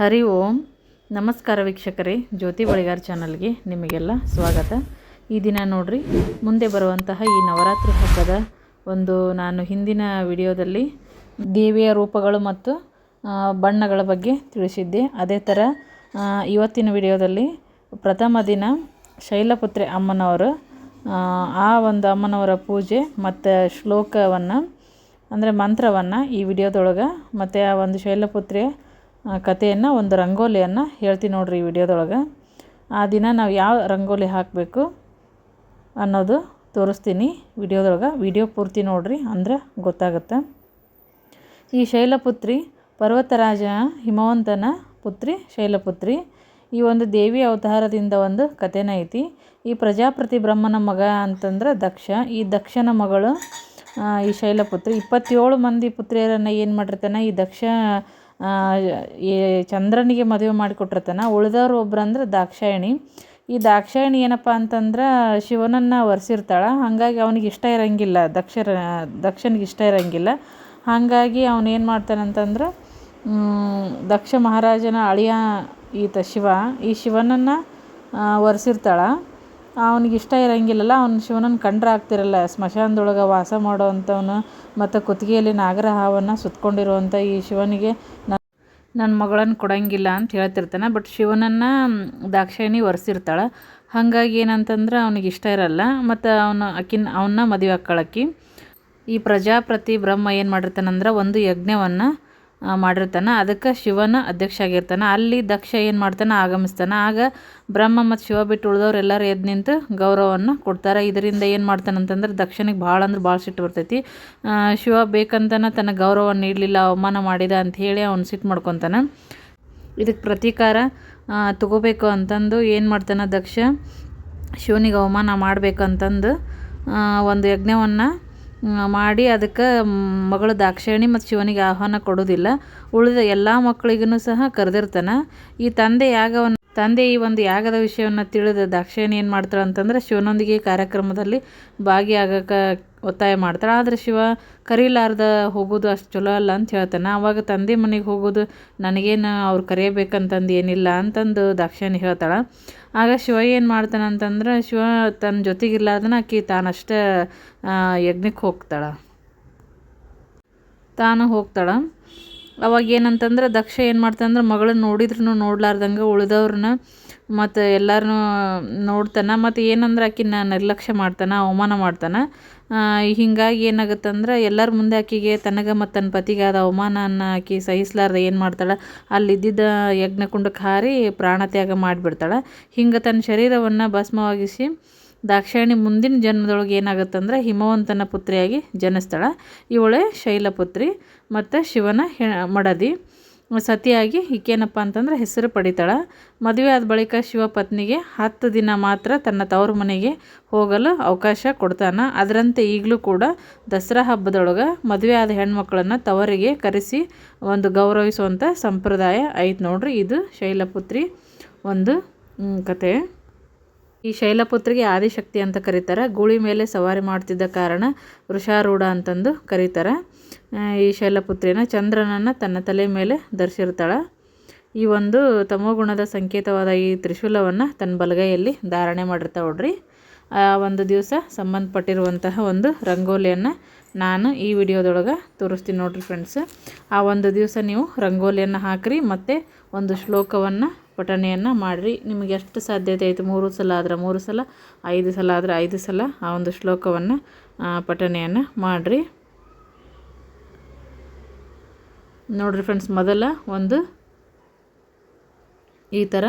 ಹರಿ ಓಂ. ನಮಸ್ಕಾರ ವೀಕ್ಷಕರೇ. ಜ್ಯೋತಿ ಬಳಿಗಾರ್ ಚಾನಲ್ಗೆ ನಿಮಗೆಲ್ಲ ಸ್ವಾಗತ. ಈ ದಿನ ನೋಡ್ರಿ ಮುಂದೆ ಬರುವಂತಹ ಈ ನವರಾತ್ರಿ ಹಬ್ಬದ ಒಂದು ನಾನು ಹಿಂದಿನ ವಿಡಿಯೋದಲ್ಲಿ ದೇವಿಯ ರೂಪಗಳು ಮತ್ತು ಬಣ್ಣಗಳ ಬಗ್ಗೆ ತಿಳಿಸಿದ್ದೆ. ಅದೇ ಥರ ಇವತ್ತಿನ ವಿಡಿಯೋದಲ್ಲಿ ಪ್ರಥಮ ದಿನ ಶೈಲಪುತ್ರಿ ಅಮ್ಮನವರು ಆ, ಒಂದು ಅಮ್ಮನವರ ಪೂಜೆ ಮತ್ತು ಶ್ಲೋಕವನ್ನು ಅಂದರೆ ಮಂತ್ರವನ್ನು ಈ ವಿಡಿಯೋದೊಳಗೆ ಮತ್ತು ಆ ಒಂದು ಶೈಲಪುತ್ರಿಯ ಕಥೆಯನ್ನು, ಒಂದು ರಂಗೋಲಿಯನ್ನು ಹೇಳ್ತೀನಿ ನೋಡಿರಿ ಈ ವಿಡಿಯೋದೊಳಗೆ. ಆ ದಿನ ನಾವು ಯಾವ ರಂಗೋಲಿ ಹಾಕಬೇಕು ಅನ್ನೋದು ತೋರಿಸ್ತೀನಿ ವಿಡಿಯೋದೊಳಗೆ. ವಿಡಿಯೋ ಪೂರ್ತಿ ನೋಡಿರಿ ಅಂದ್ರೆ ಗೊತ್ತಾಗುತ್ತೆ. ಈ ಶೈಲಪುತ್ರಿ, ಪರ್ವತರಾಜ ಹಿಮವಂತನ ಪುತ್ರಿ ಶೈಲಪುತ್ರಿ, ಈ ಒಂದು ದೇವಿ ಅವತಾರದಿಂದ ಒಂದು ಕಥೆನ ಐತಿ. ಈ ಪ್ರಜಾಪ್ರತಿ ಬ್ರಹ್ಮನ ಮಗ ಅಂತಂದ್ರೆ ದಕ್ಷ. ಈ ದಕ್ಷನ ಮಗಳು ಈ ಶೈಲಪುತ್ರಿ. ಇಪ್ಪತ್ತೇಳು ಮಂದಿ ಪುತ್ರಿಯರನ್ನು ಏನು ಮಾಡಿರ್ತಾನೆ? ಈ ದಕ್ಷ ಈ ಚಂದ್ರನಿಗೆ ಮದುವೆ ಮಾಡಿಕೊಟ್ಟಿರ್ತಾನೆ. ಉಳಿದವ್ರು ಒಬ್ರು ಅಂದ್ರೆ ದಾಕ್ಷಾಯಣಿ. ಈ ದಾಕ್ಷಾಯಣಿ ಏನಪ್ಪ ಅಂತಂದ್ರೆ ಶಿವನನ್ನು ವರಿಸಿರ್ತಾಳೆ ಹಾಗಾಗಿ ಅವನಿಗೆ ಇಷ್ಟ ಇರೋಂಗಿಲ್ಲ, ದಕ್ಷರ, ದಕ್ಷನಿಗೆ ಇಷ್ಟ ಇರಂಗಿಲ್ಲ. ಹಾಗಾಗಿ ಅವನೇನು ಏನು ಮಾಡ್ತಾನೆ ಅಂತಂದ್ರೆ ದಕ್ಷ ಮಹಾರಾಜನ ಅಳಿಯ ಈತ ಶಿವ, ಈ ಶಿವನನ್ನು ವರಿಸಿರ್ತಾಳೆ ಅವನಿಗೆ ಇಷ್ಟ ಇರಂಗಿಲ್ಲಲ್ಲ, ಅವ್ನು ಶಿವನನ್ನು ಕಂಡ್ರೆ ಆಗ್ತಿರಲ್ಲ ಸ್ಮಶಾನದೊಳಗೆ ವಾಸ ಮಾಡುವಂಥವನು ಮತ್ತು ಕುತ್ತಿಗೆಯಲ್ಲಿ ನಾಗರ ಹಾವನ್ನು ಸುತ್ಕೊಂಡಿರುವಂಥ ಈ ಶಿವನಿಗೆ ನನ್ನ ಮಗಳನ್ನು ಕೊಡಂಗಿಲ್ಲ ಅಂತ ಹೇಳ್ತಿರ್ತಾನೆ. ಬಟ್ ಶಿವನನ್ನು ದಾಕ್ಷಾಯಿಣಿ ಒರೆಸಿರ್ತಾಳೆ. ಹಾಗಾಗಿ ಏನಂತಂದ್ರೆ ಅವನಿಗೆ ಇಷ್ಟ ಇರಲ್ಲ. ಮತ್ತು ಅವನು ಅಕ್ಕಿನ ಅವನ್ನ ಮದುವೆ ಹಾಕ್ಕೊಳಕ್ಕಿ ಈ ಪ್ರಜಾಪ್ರತಿ ಬ್ರಹ್ಮ ಏನು ಮಾಡಿರ್ತಾನಂದ್ರೆ ಒಂದು ಯಜ್ಞವನ್ನು ಮಾಡಿರ್ತಾನೆ. ಅದಕ್ಕೆ ಶಿವನ ಅಧ್ಯಕ್ಷ ಆಗಿರ್ತಾನೆ. ಅಲ್ಲಿ ದಕ್ಷ ಏನು ಮಾಡ್ತಾನೆ? ಆಗಮಿಸ್ತಾನೆ. ಆಗ ಬ್ರಹ್ಮ ಮತ್ತು ಶಿವ ಬಿಟ್ಟು ಉಳಿದವ್ರು ಎಲ್ಲರೂ ಎದ್ದು ನಿಂತು ಗೌರವವನ್ನು ಕೊಡ್ತಾರೆ. ಇದರಿಂದ ಏನು ಮಾಡ್ತಾನೆ ಅಂತಂದ್ರೆ ದಕ್ಷನಿಗೆ ಭಾಳ ಅಂದ್ರೆ ಭಾಳ ಸಿಟ್ಟು ಬರ್ತೈತಿ. ಶಿವ ಬೇಕಂತನ ತನ್ನ ಗೌರವ ನೀಡಲಿಲ್ಲ ಅವಮಾನ ಮಾಡಿದ ಅಂತ ಹೇಳಿ ಅವನು ಸಿಟ್ಟು ಮಾಡ್ಕೊತಾನೆ. ಇದಕ್ಕೆ ಪ್ರತೀಕಾರ ತಗೋಬೇಕು ಅಂತಂದು ಏನು ಮಾಡ್ತಾನೆ ದಕ್ಷ? ಶಿವನಿಗೆ ಅವಮಾನ ಮಾಡಬೇಕಂತಂದು ಒಂದು ಯಜ್ಞವನ್ನು ಮಾಡಿ ಅದಕ್ಕೆ ಮಗಳು ದಾಕ್ಷಾಯಣಿ ಮತ್ತು ಶಿವನಿಗೆ ಆಹ್ವಾನ ಕೊಡೋದಿಲ್ಲ ಉಳಿದ ಎಲ್ಲ ಮಕ್ಕಳಿಗೂ ಸಹ ಕರೆದಿರ್ತಾನೆ. ಈ ತಂದೆ ಯಾಗವನ್ನು ತಂದೆ ಈ ಒಂದು ಯಾಗದ ವಿಷಯವನ್ನು ತಿಳಿದ ದಾಕ್ಷಾಯಣಿ ಏನು ಮಾಡ್ತಾಳೆ ಅಂತಂದ್ರೆ ಶಿವನೊಂದಿಗೆ ಕಾರ್ಯಕ್ರಮದಲ್ಲಿ ಭಾಗಿಯಾಗಕ್ಕೆ ಒತ್ತಾಯ ಮಾಡ್ತಾಳೆ. ಆದರೆ ಶಿವ ಕರೀಲಾರ್ದ ಹೋಗೋದು ಅಷ್ಟು ಚಲೋ ಅಲ್ಲ ಅಂತ ಹೇಳ್ತಾನೆ. ಆವಾಗ ತಂದೆ ಮನೆಗೆ ಹೋಗೋದು ನನಗೇನು ಅವ್ರು ಕರೆಯಬೇಕಂತಂದು ಏನಿಲ್ಲ ಅಂತಂದು ದಾಕ್ಷಾಯಣಿ ಹೇಳ್ತಾಳೆ. ಆಗ ಶಿವ ಏನು ಮಾಡ್ತಾನೆ ಅಂತಂದ್ರೆ ಶಿವ ತನ್ನ ಜೊತೆಗಿರ್ಲಾರ್ದನ ಆಕಿ ತಾನಷ್ಟೇ ಯಜ್ಞಕ್ಕೆ ಹೋಗ್ತಾಳೆ. ತಾನು ಹೋಗ್ತಾಳೆ. ಅವಾಗ ಏನಂತಂದ್ರೆ ದಕ್ಷ ಏನು ಮಾಡ್ತಾನಂದ್ರೆ ಮಗಳನ್ನ ನೋಡಿದ್ರು ನೋಡ್ಲಾರ್ದಂಗೆ ಉಳಿದವ್ರನ್ನ ಮತ್ತು ಎಲ್ಲರನ್ನೂ ನೋಡ್ತಾನೆ, ಮತ್ತು ಏನಂದ್ರೆ ಆಕಿನ ನಿರ್ಲಕ್ಷ್ಯ ಮಾಡ್ತಾನೆ, ಅವಮಾನ ಮಾಡ್ತಾನೆ. ಹೀಗಾಗಿ ಏನಾಗುತ್ತಂದ್ರೆ ಎಲ್ಲರ ಮುಂದೆ ಆಕಿಗೆ ತನಗೆ ಮತ್ತು ತನ್ನ ಪತಿಗೆ ಆದ ಅವಮಾನನ ಆಕಿ ಸಹಿಸ್ಲಾರ್ದೆ ಏನು ಮಾಡ್ತಾಳೆ, ಅಲ್ಲಿದ್ದಿದ್ದ ಯಜ್ಞಕುಂಡಕ್ಕೆ ಹಾರಿ ಪ್ರಾಣತ್ಯಾಗ ಮಾಡಿಬಿಡ್ತಾಳೆ. ಹಿಂಗೆ ತನ್ನ ಶರೀರವನ್ನು ಭಸ್ಮವಾಗಿಸಿ ದಾಕ್ಷಾಯಣಿ ಮುಂದಿನ ಜನ್ಮದೊಳಗೆ ಏನಾಗುತ್ತಂದ್ರೆ ಹಿಮವಂತನ ಪುತ್ರಿಯಾಗಿ ಜನಿಸ್ತಾಳೆ. ಇವಳೆ ಶೈಲಪುತ್ರಿ, ಮತ್ತು ಶಿವನ ಹೆ ಮಡದಿ. ಸತಿಯಾಗಿ ಈಕೇನಪ್ಪ ಅಂತಂದ್ರೆ ಹೆಸರು ಪಡಿತಾಳೆ. ಮದುವೆ ಆದ ಬಳಿಕ ಶಿವ ಪತ್ನಿಗೆ ಹತ್ತು ದಿನ ಮಾತ್ರ ತನ್ನ ತವರು ಮನೆಗೆ ಹೋಗಲು ಅವಕಾಶ ಕೊಡ್ತಾನೆ. ಅದರಂತೆ ಈಗಲೂ ಕೂಡ ದಸರಾ ಹಬ್ಬದೊಳಗೆ ಮದುವೆ ಆದ ಹೆಣ್ಮಕ್ಳನ್ನು ತವರಿಗೆ ಕರೆಸಿ ಒಂದು ಗೌರವಿಸುವಂಥ ಸಂಪ್ರದಾಯ ಐತೆ ನೋಡ್ರಿ. ಇದು ಶೈಲಪುತ್ರಿ ಒಂದು ಕತೆ. ಈ ಶೈಲಪುತ್ರಿಗೆ ಆದಿಶಕ್ತಿ ಅಂತ ಕರೀತಾರೆ. ಗೂಳಿ ಮೇಲೆ ಸವಾರಿ ಮಾಡ್ತಿದ್ದ ಕಾರಣ ವೃಷಾರೂಢ ಅಂತಂದು ಕರೀತಾರೆ. ಈ ಶೈಲಪುತ್ರಿನ ಚಂದ್ರನನ್ನು ತನ್ನ ತಲೆ ಮೇಲೆ ಧರಿಸಿರ್ತಾಳೆ. ಈ ಒಂದು ತಮೋಗುಣದ ಸಂಕೇತವಾದ ಈ ತ್ರಿಶೂಲವನ್ನು ತನ್ನ ಬಲಗೈಯಲ್ಲಿ ಧಾರಣೆ ಮಾಡಿರ್ತಾ ನೋಡ್ರಿ. ಆ ಒಂದು ದಿವಸ ಸಂಬಂಧಪಟ್ಟಿರುವಂತಹ ಒಂದು ರಂಗೋಲಿಯನ್ನು ನಾನು ಈ ವಿಡಿಯೋದೊಳಗೆ ತೋರಿಸ್ತೀನಿ ನೋಡ್ರಿ ಫ್ರೆಂಡ್ಸ್ ಆ ಒಂದು ದಿವಸ ನೀವು ರಂಗೋಲಿಯನ್ನು ಹಾಕ್ರಿ, ಮತ್ತು ಒಂದು ಶ್ಲೋಕವನ್ನು ಪಠಣೆಯನ್ನು ಮಾಡಿರಿ. ನಿಮಗೆ ಎಷ್ಟು ಸಾಧ್ಯತೆ ಐತೆ? ಮೂರು ಸಲ ಆದ್ರೆ ಮೂರು ಸಲ, ಐದು ಸಲ ಆದರೆ ಐದು ಸಲ ಆ ಒಂದು ಶ್ಲೋಕವನ್ನು ಪಠಣೆಯನ್ನು ಮಾಡಿರಿ. ನೋಡಿರಿ ಫ್ರೆಂಡ್ಸ್ ಮೊದಲ ಒಂದು ಈ ಥರ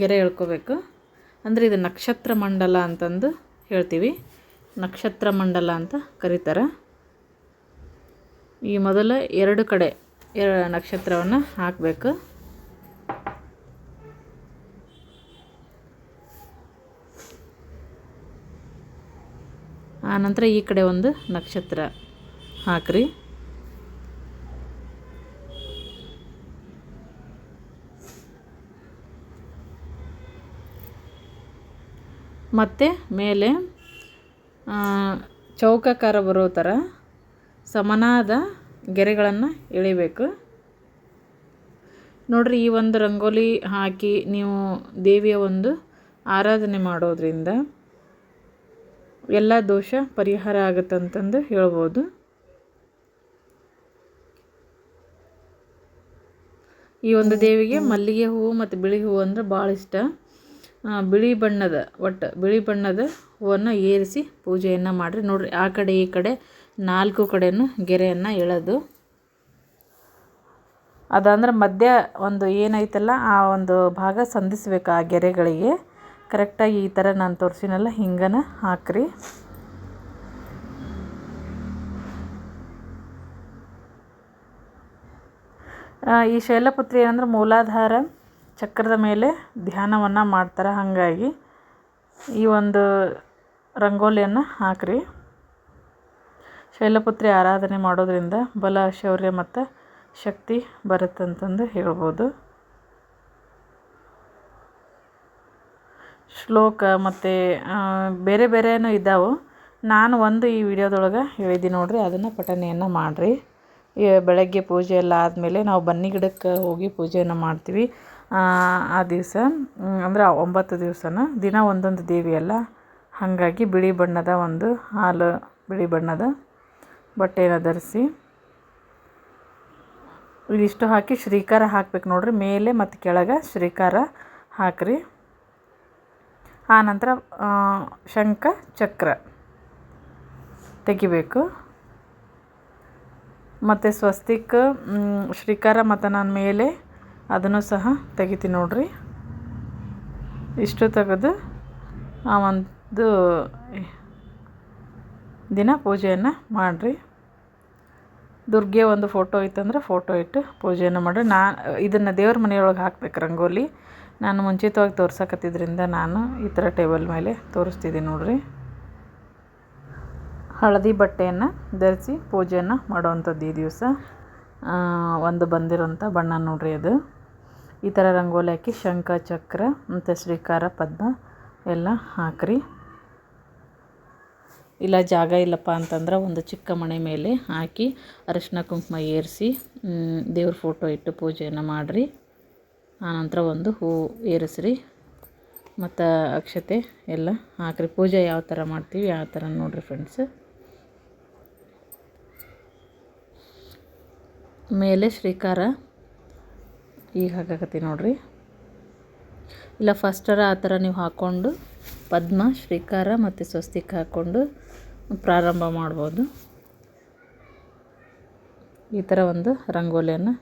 ಗೆರೆ ಎಳ್ಕೋಬೇಕು. ಅಂದರೆ ಇದು ನಕ್ಷತ್ರ ಮಂಡಲ ಅಂತಂದು ಹೇಳ್ತೀವಿ. ನಕ್ಷತ್ರ ಮಂಡಲ ಅಂತ ಕರೀತಾರೆ. ಈ ಮೊದಲ ಎರಡು ಕಡೆ ಎರ ನಕ್ಷತ್ರವನ್ನು ಹಾಕಬೇಕು. ಆನಂತರ ಈ ಕಡೆ ಒಂದು ನಕ್ಷತ್ರ ಹಾಕ್ರಿ. ಮತ್ತೆ ಮೇಲೆ ಚೌಕಾಕಾರ ಬರೋ ಥರ ಸಮನಾದ ಗೆರೆಗಳನ್ನು ಎಳಿಬೇಕು. ನೋಡಿರಿ, ಈ ಒಂದು ರಂಗೋಲಿ ಹಾಕಿ ನೀವು ದೇವಿಯ ಒಂದು ಆರಾಧನೆ ಮಾಡೋದ್ರಿಂದ ಎಲ್ಲ ದೋಷ ಪರಿಹಾರ ಆಗುತ್ತೆ ಅಂತಂದು ಹೇಳ್ಬೋದು. ಈ ಒಂದು ದೇವಿಗೆ ಮಲ್ಲಿಗೆ ಹೂವು ಮತ್ತು ಬಿಳಿ ಹೂವು ಅಂದರೆ ಭಾಳ ಇಷ್ಟ. ಬಿಳಿ ಬಣ್ಣದ ಒಟ್ಟು ಬಿಳಿ ಬಣ್ಣದ ಹೂವನ್ನು ಏರಿಸಿ ಪೂಜೆಯನ್ನು ಮಾಡಿರಿ. ನೋಡಿರಿ, ಆ ಕಡೆ ಈ ಕಡೆ ನಾಲ್ಕು ಕಡೆಯೂ ಗೆರೆಯನ್ನು ಎಳೆದು. ಅದಂದ್ರೆ ಮಧ್ಯ ಒಂದು ಏನೈತಲ್ಲ, ಆ ಒಂದು ಭಾಗ ಸಂಧಿಸ್ಬೇಕು ಆ ಗೆರೆಗಳಿಗೆ. ಕರೆಕ್ಟಾಗಿ ಈ ಥರ ನಾನು ತೋರಿಸಿನಲ್ಲ, ಹಿಂಗನ ಹಾಕ್ರಿ. ಈ ಶೈಲಪುತ್ರಿ ಏನಂದ್ರೆ ಮೂಲಾಧಾರ ಚಕ್ರದ ಮೇಲೆ ಧ್ಯಾನವನ್ನು ಮಾಡ್ತಾರೆ ಹಾಗಾಗಿ. ಈ ಒಂದು ರಂಗೋಲಿಯನ್ನು ಹಾಕ್ರಿ. ಶೈಲಪುತ್ರಿ ಆರಾಧನೆ ಮಾಡೋದರಿಂದ ಬಲ, ಶೌರ್ಯ ಮತ್ತು ಶಕ್ತಿ ಬರುತ್ತಂತಂದು ಹೇಳ್ಬೋದು. ಶ್ಲೋಕ ಮತ್ತು ಬೇರೆ ಬೇರೆನೂ ಇದ್ದಾವೆ. ನಾನು ಒಂದು ಈ ವಿಡಿಯೋದೊಳಗೆ ಹೇಳಿದ್ದೀನಿ ನೋಡಿರಿ, ಅದನ್ನು ಪಠನೆಯನ್ನು ಮಾಡಿರಿ. ಬೆಳಗ್ಗೆ ಪೂಜೆ ಎಲ್ಲ ಆದಮೇಲೆ ನಾವು ಬನ್ನಿ ಗಿಡಕ್ಕೆ ಹೋಗಿ ಪೂಜೆಯನ್ನು ಮಾಡ್ತೀವಿ. ಆ ದಿವಸ ಅಂದ್ರೆ ಒಂಬತ್ತು ದಿವಸನ, ದಿನ ಒಂದೊಂದು ದೇವಿ ಅಲ್ಲ. ಹಾಗಾಗಿ ಬಿಳಿ ಬಣ್ಣದ ಒಂದು ಹಾಲು, ಬಿಳಿ ಬಣ್ಣದ ಬಟ್ಟೆಯನ್ನು ಧರಿಸಿ, ಇದಿಷ್ಟು ಹಾಕಿ ಶ್ರೀಕಾರ ಹಾಕ್ಬೇಕು ನೋಡಿರಿ. ಮೇಲೆ ಮತ್ತು ಕೆಳಗೆ ಶ್ರೀಕಾರ ಹಾಕಿರಿ. ಆನಂತರ ಶಂಖ, ಚಕ್ರ ತೆಗಿಬೇಕು. ಮತ್ತು ಸ್ವಸ್ತಿಕ್ ಶ್ರೀಕಾರ ಮತ್ತು ನನ್ನ ಮೇಲೆ ಅದನ್ನು ಸಹ ತೆಗಿತೀನಿ ನೋಡಿರಿ. ಇಷ್ಟು ತೆಗೆದು ಆ ಒಂದು ದಿನ ಪೂಜೆಯನ್ನು ಮಾಡಿರಿ. ದುರ್ಗೆ ಒಂದು ಫೋಟೋ ಇತ್ತಂದ್ರೆ ಫೋಟೋ ಇಟ್ಟು ಪೂಜೆಯನ್ನು ಮಾಡಿರಿ. ನಾ, ಇದನ್ನು ದೇವ್ರ ಮನೆಯೊಳಗೆ ಹಾಕ್ಬೇಕು ರಂಗೋಲಿ. ನಾನು ಮುಂಚಿತವಾಗಿ ತೋರ್ಸಕತ್ತಿದ್ರಿಂದ ನಾನು ಈ ಥರ ಟೇಬಲ್ ಮೇಲೆ ತೋರಿಸ್ತಿದ್ದೀನಿ ನೋಡಿರಿ. ಹಳದಿ ಬಟ್ಟೆಯನ್ನು ಧರಿಸಿ ಪೂಜೆಯನ್ನು ಮಾಡುವಂಥದ್ದು ಈ ದಿವಸ. ಒಂದು ಬಂದಿರೋಂಥ ಬಣ್ಣ ನೋಡಿರಿ ಅದು. ಈ ಥರ ರಂಗೋಲಿ ಹಾಕಿ ಶಂಖ, ಚಕ್ರ, ಮತ್ತು ಶ್ರೀಕಾರ, ಪದ್ಮ ಎಲ್ಲ ಹಾಕ್ರಿ. ಇಲ್ಲ ಜಾಗ ಇಲ್ಲಪ್ಪ ಅಂತಂದ್ರೆ ಒಂದು ಚಿಕ್ಕ ಮಣೆ ಮೇಲೆ ಹಾಕಿ ಅರಿಶಿನ ಕುಂಕುಮ ಏರಿಸಿ ದೇವ್ರ ಫೋಟೋ ಇಟ್ಟು ಪೂಜೆಯನ್ನು ಮಾಡಿರಿ. ಆನಂತರ ಒಂದು ಹೂವು ಏರಿಸ್ರಿ. ಮತ್ತು ಅಕ್ಷತೆ ಎಲ್ಲ ಹಾಕಿರಿ. ಪೂಜೆ ಯಾವ ಥರ ಮಾಡ್ತೀವಿ ಯಾವ ಥರ ನೋಡಿರಿ ಫ್ರೆಂಡ್ಸ್ ಮೇಲೆ ಶ್ರೀಕಾರ. ಈಗ ಹಾಕಕತ್ತೀವಿ ನೋಡಿರಿ. ಇಲ್ಲ ಫಸ್ಟರ ಆ ಥರ ನೀವು ಹಾಕ್ಕೊಂಡು ಪದ್ಮ, ಶ್ರೀಕಾರ ಮತ್ತು ಸ್ವಸ್ತಿಕ್ ಹಾಕ್ಕೊಂಡು ಪ್ರಾರಂಭ ಮಾಡ್ಬೋದು. ಈ ಥರ ಒಂದು ರಂಗೋಲಿಯನ್ನು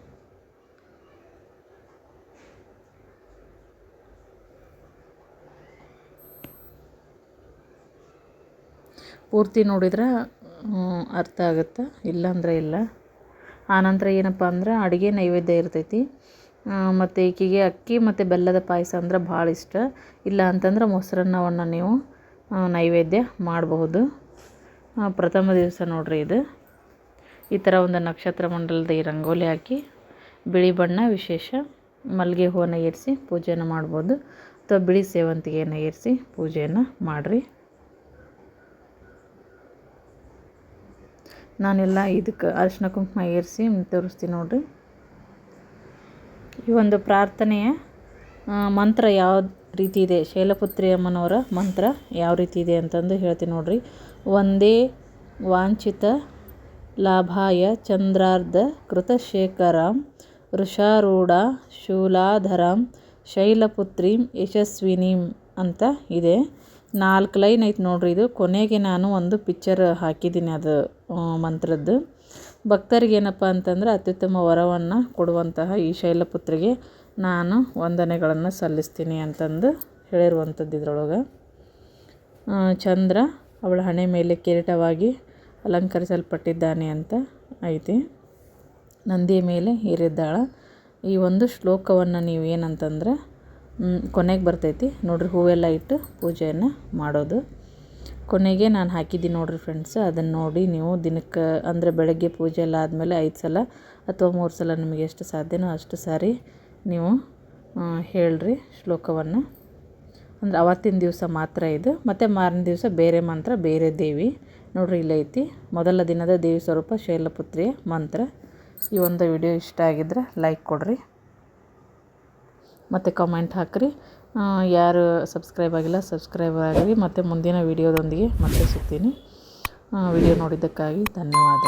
ಪೂರ್ತಿ ನೋಡಿದ್ರೆ ಅರ್ಥ ಆಗುತ್ತೆ. ಇಲ್ಲಾಂದರೆ ಇಲ್ಲ. ಆನಂತರ ಏನಪ್ಪ ಅಂದ್ರೆ, ಅಡುಗೆ ನೈವೇದ್ಯ ಇರ್ತೈತಿ. ಮತ್ತು ಈಕೆಗೆ ಅಕ್ಕಿ ಮತ್ತು ಬೆಲ್ಲದ ಪಾಯಸ ಅಂದ್ರೆ ಭಾಳ ಇಷ್ಟ. ಇಲ್ಲ ಅಂತಂದ್ರೆ ಮೊಸರನ್ನವನ್ನು ನೀವು ನೈವೇದ್ಯ ಮಾಡಬಹುದು. ಪ್ರಥಮ ದಿವಸ ನೋಡಿರಿ ಇದು. ಈ ಥರ ಒಂದು ನಕ್ಷತ್ರ ಮಂಡಲದ ಈ ರಂಗೋಲಿ ಹಾಕಿ, ಬಿಳಿ ಬಣ್ಣ ವಿಶೇಷ ಮಲ್ಲಿಗೆ ಹೂವನ್ನು ಏರಿಸಿ ಪೂಜೆಯನ್ನು ಮಾಡ್ಬೋದು. ಅಥವಾ ಬಿಳಿ ಸೇವಂತಿಗೆಯನ್ನು ಏರಿಸಿ ಪೂಜೆಯನ್ನು ಮಾಡಿರಿ. ನಾನೆಲ್ಲ ಇದಕ್ಕೆ ಅರಿಶಿನ ಕುಂಕುಮ ಏರಿಸಿ ತೋರಿಸ್ತೀನಿ ನೋಡಿರಿ. ಈ ಒಂದು ಪ್ರಾರ್ಥನೆಯ ಮಂತ್ರ ಯಾವ ರೀತಿ ಇದೆ? ಶೈಲಪುತ್ರಿ ಅಮ್ಮನವರ ಮಂತ್ರ ಯಾವ ರೀತಿ ಇದೆ ಅಂತಂದು ಹೇಳ್ತೀನಿ ನೋಡಿರಿ. ಒಂದೇ ವಾಂಛಿತ ಲಾಭಾಯ ಚಂದ್ರಾರ್ಧ ಕೃತಶೇಖರಾಂ ವೃಷಾರೂಢ ಶೂಲಾಧರಂ ಶೈಲಪುತ್ರಿಂ ಯಶಸ್ವಿನೀಂ ಅಂತ ಇದೆ. ನಾಲ್ಕು ಲೈನ್ ಐತೆ ನೋಡ್ರಿ ಇದು. ಕೊನೆಗೆ ನಾನು ಒಂದು ಪಿಕ್ಚರ್ ಹಾಕಿದ್ದೀನಿ ಅದು ಮಂತ್ರದ್ದು. ಭಕ್ತರಿಗೆ ಏನಪ್ಪ ಅಂತಂದ್ರೆ ಅತ್ಯುತ್ತಮ ವರವನ್ನು ಕೊಡುವಂತಹ ಈ ಶೈಲಪುತ್ರಿಗೆ ನಾನು ವಂದನೆಗಳನ್ನು ಸಲ್ಲಿಸ್ತೀನಿ ಅಂತಂದು ಹೇಳಿರುವಂಥದ್ದು ಇದ್ರೊಳಗೆ. ಚಂದ್ರ ಅವಳ ಹಣೆ ಮೇಲೆ ಕಿರೀಟವಾಗಿ ಅಲಂಕರಿಸಲ್ಪಟ್ಟಿದ್ದಾನೆ ಅಂತ ಐತಿ. ನಂದಿಯ ಮೇಲೆ ಹೀರಿದ್ದಾಳ ಈ ಒಂದು ಶ್ಲೋಕವನ್ನು ನೀವು ಏನಂತಂದ್ರೆ ಕೊನೆಗೆ ಬರ್ತೈತಿ. ನೋಡಿರಿ, ಹೂವೆಲ್ಲ ಇಟ್ಟು ಪೂಜೆಯನ್ನು ಮಾಡೋದು. ಕೊನೆಗೆ ನಾನು ಹಾಕಿದ್ದೀನಿ ನೋಡಿರಿ ಫ್ರೆಂಡ್ಸ್ ಅದನ್ನು ನೋಡಿ ನೀವು ದಿನಕ್ಕೆ, ಅಂದರೆ ಬೆಳಗ್ಗೆ ಪೂಜೆ ಎಲ್ಲ ಆದಮೇಲೆ ಐದು ಸಲ ಅಥವಾ ಮೂರು ಸಲ ನಿಮಗೆ ಎಷ್ಟು ಸಾಧ್ಯನೋ ಅಷ್ಟು ಸಾರಿ ನೀವು ಹೇಳ್ರಿ ಶ್ಲೋಕವನ್ನು. ಅಂದ್ರೆ ಅವತ್ತಿನ ದಿವಸ ಮಾತ್ರ ಇದು. ಮತ್ತು ಮಾರನೇ ದಿವಸ ಬೇರೆ ಮಂತ್ರ, ಬೇರೆ ದೇವಿ. ನೋಡಿರಿ ಇಲ್ಲೈತಿ ಮೊದಲ ದಿನದ ದೇವಿ ಸ್ವರೂಪ ಶೈಲಪುತ್ರಿಯ ಮಂತ್ರ. ಈ ಒಂದು ವಿಡಿಯೋ ಇಷ್ಟ ಆಗಿದ್ರೆ ಲೈಕ್ ಕೊಡಿರಿ. ಮತ್ತು ಕಮೆಂಟ್ ಹಾಕಿರಿ. ಯಾರು ಸಬ್ಸ್ಕ್ರೈಬ್ ಆಗಿಲ್ಲ ಸಬ್ಸ್ಕ್ರೈಬ್ ಆಗಿರಿ. ಮತ್ತು ಮುಂದಿನ ವಿಡಿಯೋದೊಂದಿಗೆ ಮತ್ತೆ ಸಿಗ್ತೀನಿ. ವಿಡಿಯೋ ನೋಡಿದ್ದಕ್ಕಾಗಿ ಧನ್ಯವಾದ.